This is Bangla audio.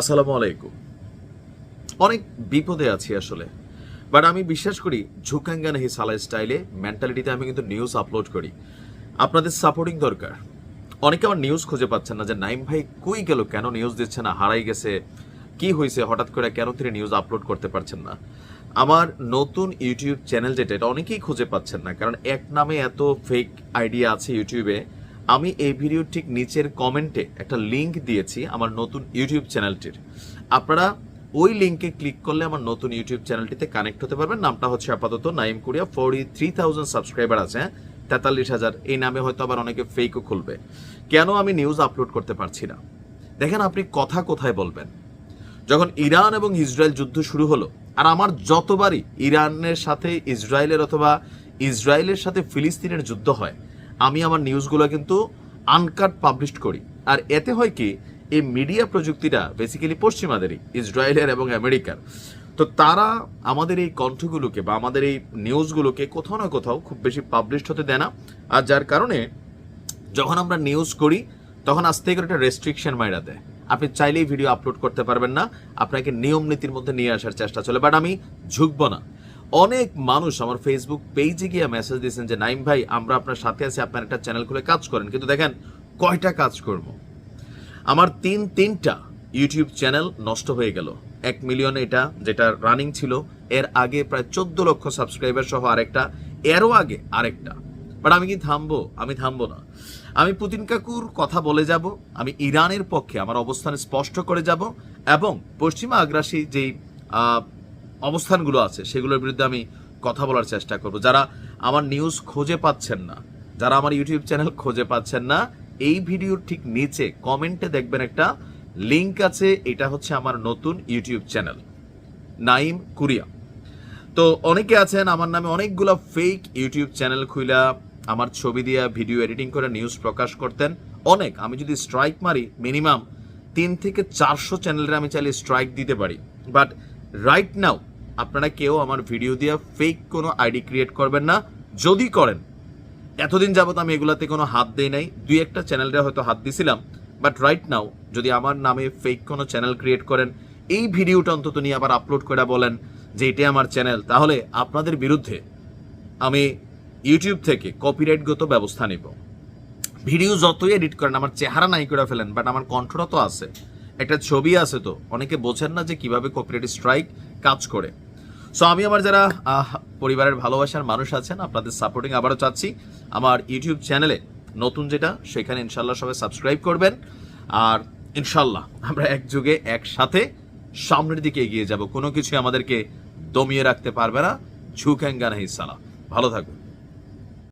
আসসালামু আলাইকুম। অনেক বিপদে আছি আসলে। বাট আমি বিশ্বাস করি ঝুকাঙ্গান হি সালা স্টাইলে মেন্টালিটিতে আমি কিন্তু নিউজ আপলোড করি। আপনাদের সাপোর্টিং দরকার। অনেকে আমার নিউজ খুঁজে পাচ্ছেন না যে নাইম ভাই কই গেল? কেন নিউজ দিচ্ছে না? হারাই গেছে। কি হয়েছে হঠাৎ করে কেন তিনি নিউজ আপলোড করতে পারছেন না? আমার নতুন ইউটিউব চ্যানেল যেটা এটা অনেকেই খুঁজে পাচ্ছেন না। কারণ এক নামে এত ফেক আইডিয়া আছে ইউটিউবে আমি এই ভিডিওর ঠিক নিচের কমেন্টে একটা লিংক দিয়েছি আমার নতুন ইউটিউব চ্যানেলটির আপনারা ওই লিঙ্কে ক্লিক করলে আমার নতুন ইউটিউব চ্যানেলটিতে কানেক্ট হতে পারবেন। নামটা হচ্ছে আপাতত Naim Korea. Forty three thousand subscriber আছে হ্যাঁ? তেতাল্লিশ হাজার। এই নামে হয়তো আবার অনেকে ফেকও খুলবে। কেন আমি নিউজ আপলোড করতে পারছি না? দেখেন আপনি কথা কোথায় বলবেন? যখন ইরান এবং ইসরায়েল যুদ্ধ শুরু হলো, আর আমার যতবারই ইরানের সাথে ইসরায়েলের অথবা ইসরায়েলের সাথে ফিলিস্তিনের যুদ্ধ হয় আমি আমার নিউজগুলো কিন্তু আনকাট পাবলিশ করি। আর এতে হয় কি, এই মিডিয়া প্রযুক্তিটা বেসিক্যালি পশ্চিমাদেরই, ইসরায়েলের এবং আমেরিকার। তো তারা আমাদের এই কণ্ঠগুলোকে বা আমাদের এই নিউজগুলোকে কোথাও না কোথাও খুব বেশি পাবলিশ হতে দেয় না। আর যার কারণে যখন আমরা নিউজ করি, তখন আজ থেকে একটা রেস্ট্রিকশন মাইরা দেয়। আপনি চাইলেই ভিডিও আপলোড করতে পারবেন না, আপনাকে নিয়ম নীতির মধ্যে নিয়ে আসার চেষ্টা চলে বাট আমি ঝুঁকবো না। অনেক মানুষ আমার ফেসবুক পেজে গিয়ে মেসেজ দিয়েছেন যে, নাইম ভাই, আমরা আপনার সাথে আছি, আপনার একটা চ্যানেল খুলে কাজ করেন। কিন্তু দেখেন, কয়টা কাজ করব? আমার তিন, তিনটা ইউটিউব চ্যানেল নষ্ট হয়ে গেল। এক মিলিয়ন এটা, যেটা রানিং ছিল। এর আগে প্রায় চোদ্দ লক্ষ সাবস্ক্রাইবার সহ আরেকটা, এরও আগে আরেকটা। বাট আমি কি থামবো? আমি থামবো না। আমি পুতিন কাকুর কথা বলে যাব। আমি ইরানের পক্ষে আমার অবস্থান স্পষ্ট করে যাব। এবং পশ্চিমা আগ্রাসী যেই অবস্থানগুলো আছে, সেগুলোর বিরুদ্ধে আমি কথা বলার চেষ্টা করব। যারা আমার নিউজ খুঁজে পাচ্ছেন না, যারা আমার ইউটিউব চ্যানেল খুঁজে পাচ্ছেন না, এই ভিডিওর ঠিক নিচে কমেন্টে দেখবেন একটা লিংক আছে, এটা হচ্ছে আমার নতুন ইউটিউব চ্যানেল নাইম কুরিয়া তো অনেকে আছেন, আমার নামে অনেকগুলো ফেক ইউটিউব চ্যানেল খুইলা আমার ছবি দিয়া ভিডিও এডিটিং করে নিউজ প্রকাশ করতেন। অনেক, আমি যদি স্ট্রাইক মারি মিনিমাম তিন থেকে চারশো চ্যানেলের আমি চাইলে স্ট্রাইক দিতে পারি। বাট রাইট নাও আপনারা কেউ আমার ভিডিও দিয়ে ফেক কোনো আইডি ক্রিয়েট করবেন না। যদি করেন, এতদিন যাবত আমি এগুলাতে কোনো হাত দেই নাই। দুই একটা চ্যানেলটা হয়তো হাত দিছিলাম বাট রাইট নাও যদি আমার নামে ফেক কোনো চ্যানেল ক্রিয়েট করেন, এই ভিডিওটা অন্তত নিয়ে আবার আপলোড করে বলেন যে এটাই আমার চ্যানেল তাহলে আপনাদের বিরুদ্ধে আমি ইউটিউব থেকে কপিরাইটগত ব্যবস্থা নিব। ভিডিও যতই এডিট করেন, আমার চেহারা নাই করে ফেলেন বাট আমার কণ্ঠটা তো আছে। একটা ছবি আছে তো, অনেকে বোঝেন না যে কীভাবে কপিরাইট স্ট্রাইক কাজ করে। সো আমি আমার যারা পরিবারের ভালোবাসার মানুষ আছেন, আপনাদের সাপোর্টিং আবারও চাচ্ছি। আমার ইউটিউব চ্যানেলে নতুন যেটা, সেখানে ইনশাল্লাহ সবাই সাবস্ক্রাইব করবেন। আর ইনশাল্লাহ আমরা এক যুগে একসাথে সামনের দিকে এগিয়ে যাব। কোনো কিছু আমাদেরকে দমিয়ে রাখতে পারবে না। ঝুঁকেঙ্গা নাহি সালা। ভালো থাকবেন